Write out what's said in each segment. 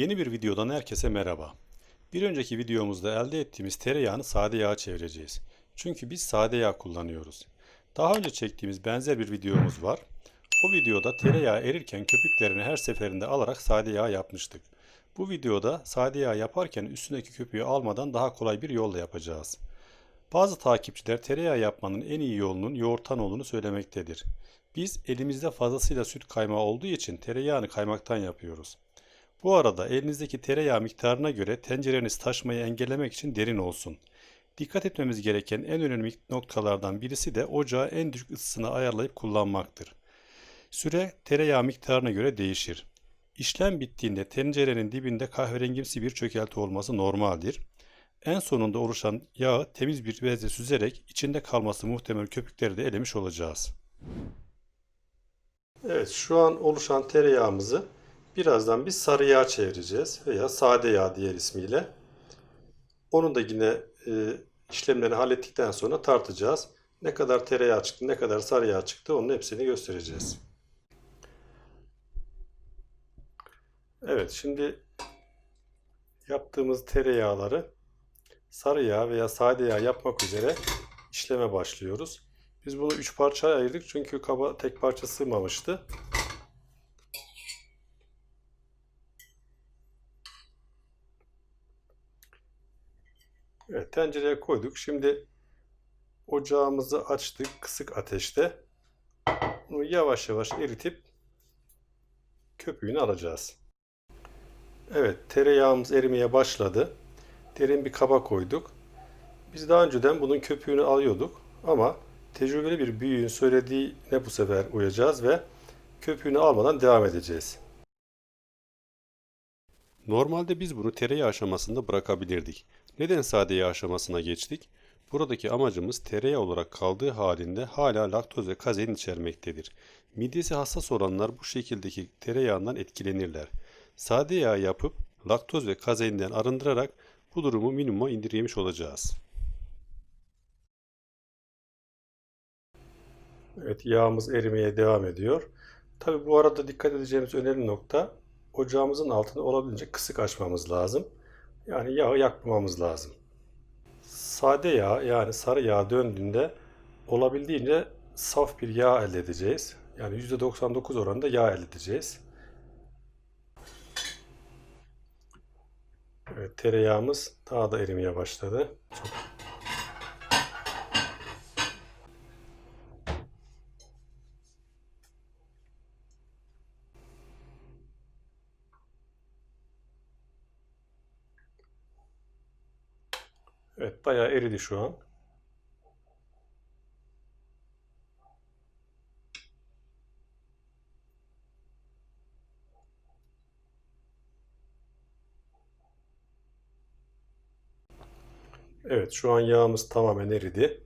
Yeni bir videodan herkese merhaba. Bir önceki videomuzda elde ettiğimiz tereyağını sade yağa çevireceğiz. Çünkü biz sade yağ kullanıyoruz. Daha önce çektiğimiz benzer bir videomuz var. O videoda tereyağı erirken köpüklerini her seferinde alarak sade yağ yapmıştık. Bu videoda sade yağ yaparken üstündeki köpüğü almadan daha kolay bir yolla yapacağız. Bazı takipçiler tereyağı yapmanın en iyi yolunun yoğurttan olduğunu söylemektedir. Biz elimizde fazlasıyla süt kaymağı olduğu için tereyağını kaymaktan yapıyoruz. Bu arada elinizdeki tereyağı miktarına göre tencereniz taşmayı engellemek için derin olsun. Dikkat etmemiz gereken en önemli noktalardan birisi de ocağı en düşük ısısına ayarlayıp kullanmaktır. Süre tereyağı miktarına göre değişir. İşlem bittiğinde tencerenin dibinde kahverengimsi bir çökelti olması normaldir. En sonunda oluşan yağı temiz bir bezle süzerek içinde kalması muhtemel köpükleri de elemiş olacağız. Evet şu an oluşan tereyağımızı birazdan biz sarı yağ çevireceğiz veya sade yağ diğer ismiyle. Onun da yine e, işlemlerini hallettikten sonra tartacağız. Ne kadar tereyağı çıktı, ne kadar sarı yağ çıktı onun hepsini göstereceğiz. Evet şimdi yaptığımız tereyağları sarı yağ veya sade yağ yapmak üzere işleme başlıyoruz. Biz bunu üç parçaya ayırdık çünkü kaba tek parça sığmamıştı. Evet tencereye koyduk. Şimdi ocağımızı açtık kısık ateşte. Bunu yavaş yavaş eritip köpüğünü alacağız. Evet tereyağımız erimeye başladı. Derin bir kaba koyduk. Biz daha önceden bunun köpüğünü alıyorduk ama tecrübeli bir büyüğün söylediğine bu sefer uyacağız ve köpüğünü almadan devam edeceğiz. Normalde biz bunu tereyağı aşamasında bırakabilirdik. Neden sade yağ aşamasına geçtik? Buradaki amacımız tereyağı olarak kaldığı halinde hala laktoz ve kazein içermektedir. Midesi hassas olanlar bu şekildeki tereyağından etkilenirler. Sade yağ yapıp laktoz ve kazeinden arındırarak bu durumu minimuma indirgemiş olacağız. Evet yağımız erimeye devam ediyor. Tabi bu arada dikkat edeceğimiz önemli nokta ocağımızın altını olabildiğince kısık açmamız lazım. Yani yağı yakmamamız lazım. Sade yağ yani sarı yağ döndüğünde olabildiğince saf bir yağ elde edeceğiz. Yani %99 oranında yağ elde edeceğiz. Evet, tereyağımız daha da erimeye başladı. Çok Evet, bayağı eridi şu an. Evet, şu an yağımız tamamen eridi.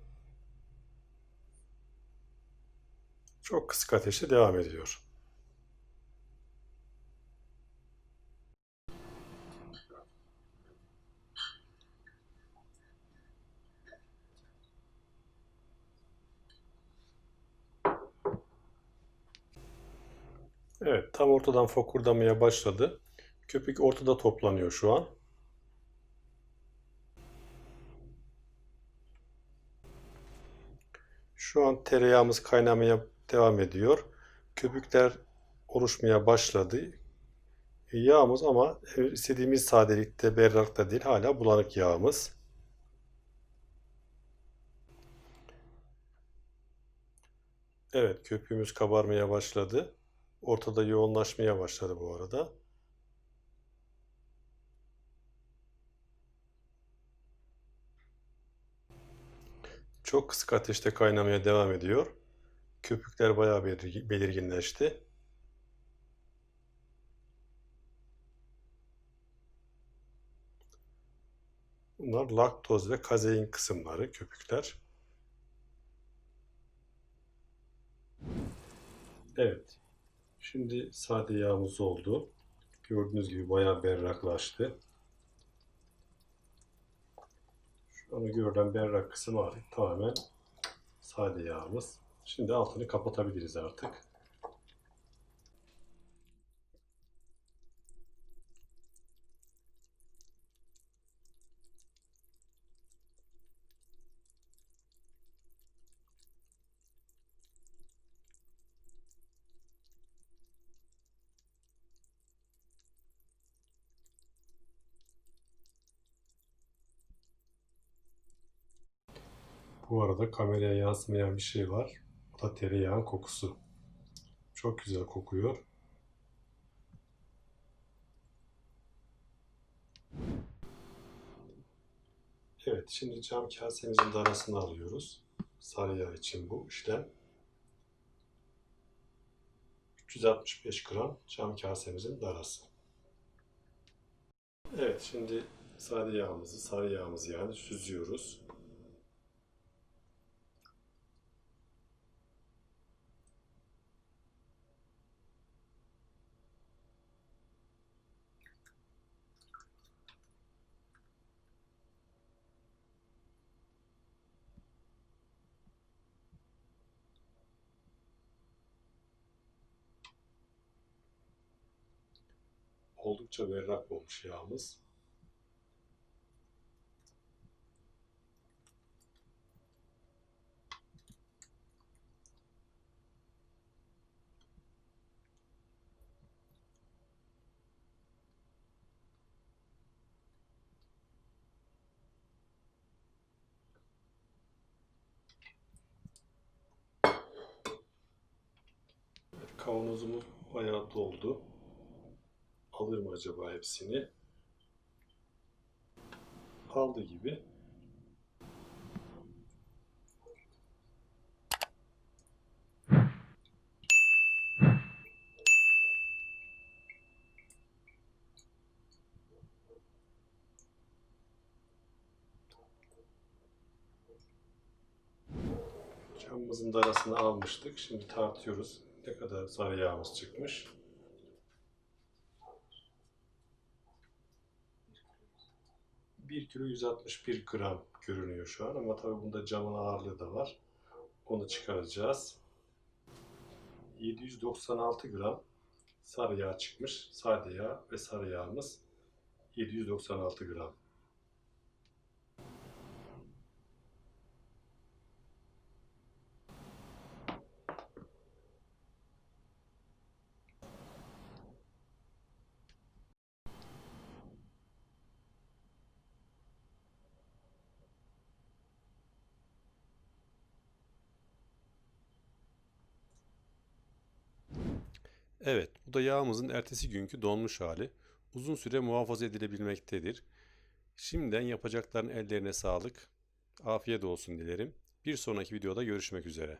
Çok kısık ateşte devam ediyor. Evet, tam ortadan fokurdamaya başladı. Köpük ortada toplanıyor şu an. Şu an tereyağımız kaynamaya devam ediyor. Köpükler oluşmaya başladı. E, Yağımız ama istediğimiz sadelikte, berrakta değil, hala bulanık yağımız. Evet, köpüğümüz kabarmaya başladı. Ortada yoğunlaşmaya başladı bu arada. Çok kısık ateşte kaynamaya devam ediyor. Köpükler bayağı belir- belirginleşti. Bunlar laktoz ve kazein kısımları, köpükler. Evet. Şimdi sade yağımız oldu. Gördüğünüz gibi bayağı berraklaştı. Şu an görülen berrak kısım artık tamamen sade yağımız. Şimdi altını kapatabiliriz artık. Bu arada kameraya yansımayan bir şey var. O da tereyağın kokusu. Çok güzel kokuyor. Evet, şimdi cam kasemizin darasını alıyoruz. Sarı yağ için bu işlem. 365 gram cam kasemizin darası. Evet, şimdi sade yağımızı, sarı yağımızı yani süzüyoruz. Oldukça berrak olmuş yağımız. Evet, Kavanozumuz bayağı doldu. Alır mı acaba hepsini? Aldı gibi. Camımızın da arasını almıştık. Şimdi tartıyoruz. Ne kadar sarı yağımız çıkmış. 1 kilo 161 gram görünüyor şu an ama tabii bunda camın ağırlığı da var. Onu çıkaracağız. 796 gram sarı yağ çıkmış. Sade yağ ve sarı yağımız 796 gram. Evet, bu da yağımızın ertesi günkü donmuş hali. Uzun süre muhafaza edilebilmektedir. Şimdiden yapacakların ellerine sağlık. Afiyet olsun dilerim. Bir sonraki videoda görüşmek üzere.